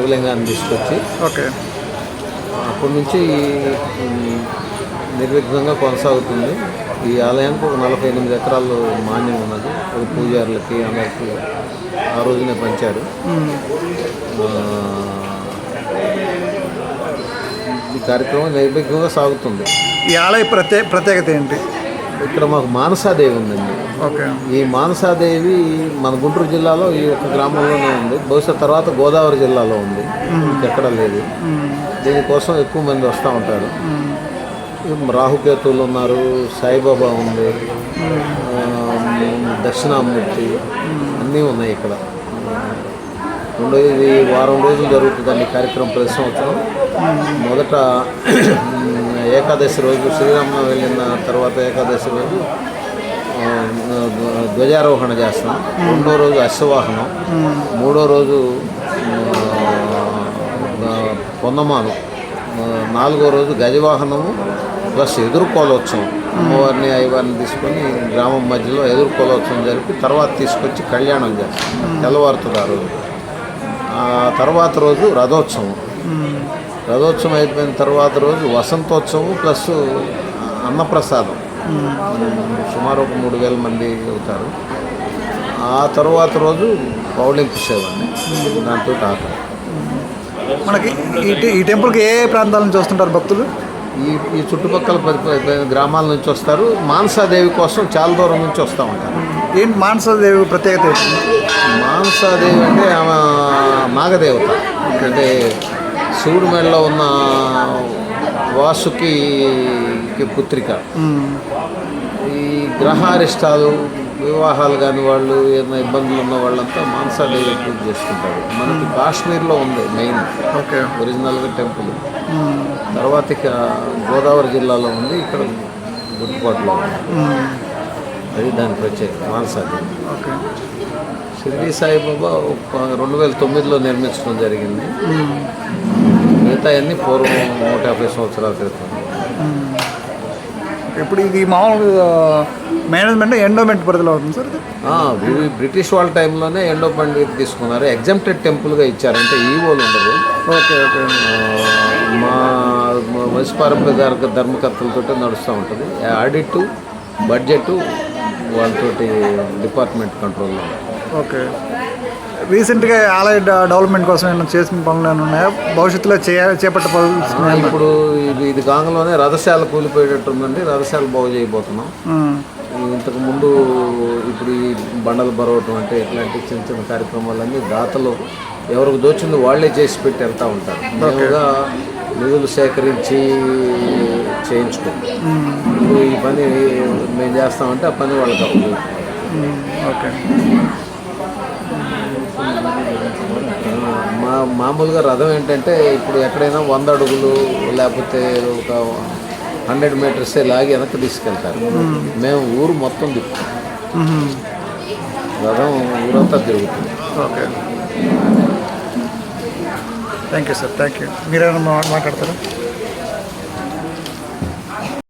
శివలింగాన్ని తీసుకొచ్చి ఓకే. అప్పటి నుంచి నిర్విఘ్నంగా కొనసాగుతుంది. ఈ ఆలయానికి ఒక నలభై ఎనిమిది ఎకరాలు మాన్యం ఉన్నది. అది పూజారులకి అందరికీ ఆ రోజునే పంచారు. ఈ కార్యక్రమం నిర్విఘ్నంగా సాగుతుంది. ఈ ఆలయ ప్రత్యే ప్రత్యేకత ఏంటి? ఇక్కడ మాకు మానసాదేవి ఉందండి. ఓకే. ఈ మానసాదేవి మన గుంటూరు జిల్లాలో ఈ యొక్క గ్రామంలోనే ఉంది. బహుశా తర్వాత గోదావరి జిల్లాలో ఉంది. ఎక్కడ లేదు. దీనికోసం ఎక్కువ మంది వస్తూ ఉంటారు. రాహుకేతువులు ఉన్నారు సాయిబాబా ఉంది దక్షిణామూర్తి అన్నీ ఉన్నాయి ఇక్కడ. రెండో ఇది వారం రోజులు జరుగుతుందండి కార్యక్రమం ప్రతి సంవత్సరం. మొదట ఏకాదశి రోజు శ్రీరామ వెళ్ళిన తర్వాత ఏకాదశి రోజు ధ్వజారోహణ చేస్తాం. రెండో రోజు అశ్వవాహనం. మూడో రోజు ఆ, నాలుగో రోజు గజవాహనము ప్లస్ ఎదుర్కోలోత్సవం. అమ్మవారిని అయ్యవారిని తీసుకొని గ్రామం మధ్యలో ఎదుర్కోలోత్సవం జరిపి తర్వాత తీసుకొచ్చి కళ్యాణం చేస్తాం. తెల్లవారుతుంది ఆ రోజు. ఆ తర్వాత రోజు రథోత్సవం. రథోత్సవం అయిపోయిన తర్వాత రోజు వసంతోత్సవం ప్లస్ అన్నప్రసాదం. సుమారు ఒక మూడు వేల మంది అవుతారు. ఆ తర్వాత రోజు పౌళింపు సేవ అండి దాంతో ఆట మనకి ఈ టెంపుల్కి ఏ ప్రాంతాల నుంచి వస్తుంటారు భక్తులు? ఈ ఈ చుట్టుపక్కల గ్రామాల నుంచి వస్తారు. మానసాదేవి కోసం చాలా దూరం నుంచి వస్తూ ఉంటారు. ఏంటి మానసదేవి ప్రత్యేకత మానసాదేవి అంటే ఆమె నాగదేవత అంటే శివుడి మెడలో ఉన్న వాసుకి పుత్రిక. ఈ గ్రహారిష్టాలు వివాహాలు కాని వాళ్ళు ఏదైనా ఇబ్బందులు ఉన్న వాళ్ళంతా మానసాదేవి పూజ చేసుకుంటారు. మనకి కాశ్మీర్లో ఉంది మెయిన్. ఓకే. ఒరిజినల్గా టెంపుల్. తర్వాత ఇక గోదావరి జిల్లాలో ఉంది ఇక్కడ గుడిపాటులో ఉంది. అది దాని ప్రత్యేకత మానసాదేవి ఓకే. షిరిడి సాయిబాబా ఒక రెండు వేల తొమ్మిదిలో నిర్మించడం జరిగింది. అన్ని పూర్వం నూట యాభై సంవత్సరాల క్రితం. ఇప్పుడు ఇది మామూలుగా మేనేజ్మెంట్ ఎండోమెంట్ పరిధిలో అవుతుంది సార్ ఇది? బ్రిటిష్ వాళ్ళ టైంలోనే ఎండో పండుగ తీసుకున్నారు. ఎగ్జామ్టెడ్ టెంపుల్గా ఇచ్చారంటే ఈవోలు ఉండదు ఓకే ఓకే. మా వంశపారంపర్య ధర్మ ధర్మకర్తలతో నడుస్తూ ఉంటుంది. ఆడిట్ బడ్జెట్ వాళ్ళతోటి డిపార్ట్మెంట్ కంట్రోల్లో. ఓకే. రీసెంట్గా ఆలయ డెవలప్మెంట్ కోసం ఏమైనా చేసిన పనులు ఏమైనా ఉన్నాయా? భవిష్యత్తులో చే చేపట్టవలసిన ఆ, ఇప్పుడు ఇది ఇది కాంగలోనే రథశాల కూలిపోయేటట్టు ఉందండి రథశాల బాగు చేయబోతున్నాం. ఇంతకు ముందు ఇప్పుడు ఈ బండలు బరవటం అంటే ఇట్లాంటి చిన్న చిన్న కార్యక్రమాలన్నీ దాతలు ఎవరికి దోచింది వాళ్ళే చేసి పెట్టి వెళ్తూ ఉంటారు. మేముగా నిధులు సేకరించి ఇప్పుడు ఈ పని మేము చేస్తామంటే ఆ పని వాళ్ళకి. ఓకే. మా మామూలుగా రథం ఏంటంటే ఇప్పుడు ఎక్కడైనా వంద అడుగులు లేకపోతే ఒక హండ్రెడ్ మీటర్సే లాగి వెనక్కి తీసుకెళ్తారు. మేము ఊరు మొత్తం తిప్పుతాం. రథం ఊరంతా తిరుగుతుంది. Okay. Thank you sir. Thank you మీరేమైనా మాట్లాడతారా?